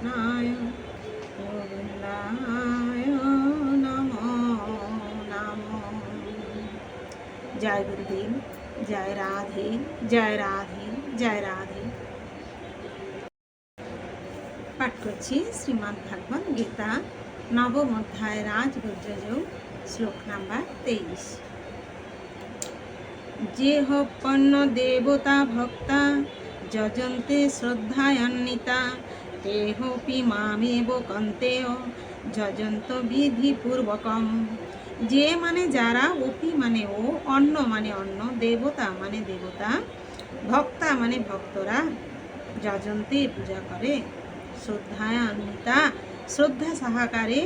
শ্রীকৃষ্ণায় গোবিন্দায় নমো নমো। জয় গুরুদেব, জয় রাধে জয় রাধে জয় রাধে। পাঠ করছি শ্রীমদ্ ভাগবত গীতা, নবম অধ্যায় রাজগুজ্রযোগ শ্লোক নাম্বার তেইশ। যে হপন্ন দেবতা ভক্তা, যজন্তে শ্রদ্ধায়ান্বিতা তে হোপি মামেব কন্তেয় যজন্ত বিধিপূর্বকম যে মানে যারা অপি মানে ও অন্ন মানে অন্ন দেবতা মানে দেবতা ভক্তা মানে ভক্তরা যজন্তে পূজা করে শ্রদ্ধায়ান্বিতা শ্রদ্ধা সাহাকারে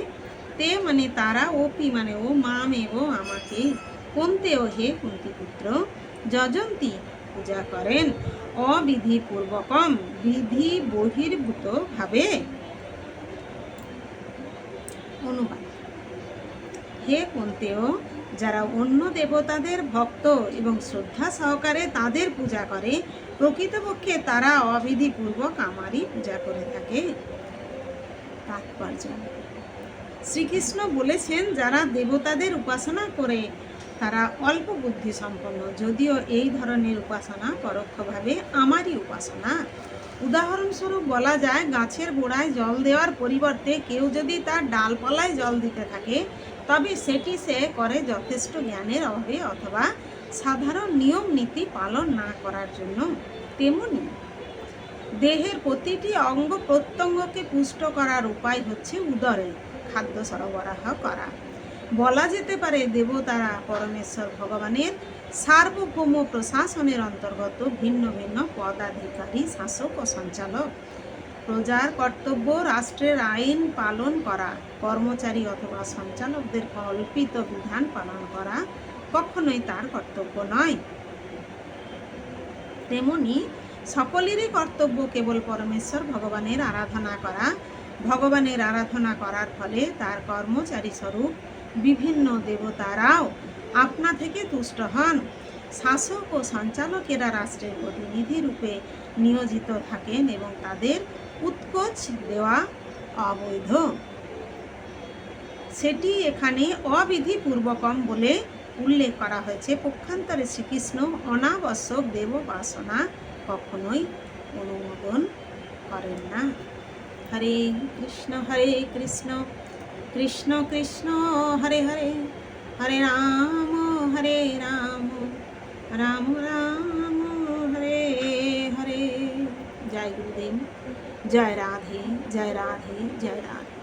তে মানে তারা ওপি মানে ও মামেব আমাকে কোনতে ও হে কুন্তি পুত্র যজন্তী পূজা করেন। অবিধি পূর্বকম বিধি বহির্ভূত ভাবে। অনুবাদ। হে কুন্তেও যারা অন্য দেবতাদের ভক্ত এবং শ্রদ্ধা সহকারে তাদের পূজা করে, প্রকৃতপক্ষে তারা অবিধিপূর্বক আমারই পূজা করে থাকে। তাৎপর্য। শ্রীকৃষ্ণ বলেছেন, যারা দেবতাদের উপাসনা করে তারা অল্প বুদ্ধি সম্পন্ন, যদিও এই ধরনের উপাসনা পরোক্ষভাবে আমারই উপাসনা। উদাহরণস্বরূপ বলা যায়, গাছের গোড়ায় জল দেওয়ার পরিবর্তে কেউ যদি তার ডালপালায় জল দিতে থাকে, তবে সেটি সে করে যথেষ্ট জ্ঞানের অভাবে অথবা সাধারণ নিয়ম নীতি পালন না করার জন্য। তেমনি দেহের প্রতিটি অঙ্গ প্রত্যঙ্গকে পুষ্ট করার উপায় হচ্ছে উদরে খাদ্য সরবরাহ করা। বলা যেতে পারে দেবতারা পরমেশ্বর ভগবানের সার্বভৌম প্রশাসনের অন্তর্গত ভিন্ন ভিন্ন পদাধিকারী, শাসক ও সঞ্চালক। প্রজার কর্তব্য রাষ্ট্রের আইন পালন করা, কর্মচারী অথবা সঞ্চালকদের কল্পিত বিধান পালন করা কখনোই তার কর্তব্য নয়। তেমনি সকলেরই কর্তব্য কেবল পরমেশ্বর ভগবানের আরাধনা করা। ভগবানের আরাধনা করার ফলে তার কর্মচারী স্বরূপ বিভিন্ন দেবতারাও আপনা থেকে তুষ্ট হন। শাসক ও সঞ্চালকেরা রাষ্ট্রের প্রতিনিধি রূপে নিয়োজিত থাকেন এবং তাদের উৎকোচ দেওয়া অবৈধ। সেটি এখানে অবিধিপূর্বকম বলে উল্লেখ করা হয়েছে। পক্ষান্তরে শ্রীকৃষ্ণ অনাবশ্যক দেবোপাসনা কখনোই অনুমোদন করেন না। হরে কৃষ্ণ হরে কৃষ্ণ। কৃষ্ণ কৃষ্ণ হরে হরে হরে রাম হরে রাম রাম রাম হরে হরে জয় গুরুদেব জয় রাধে জয় রাধে জয় রাধে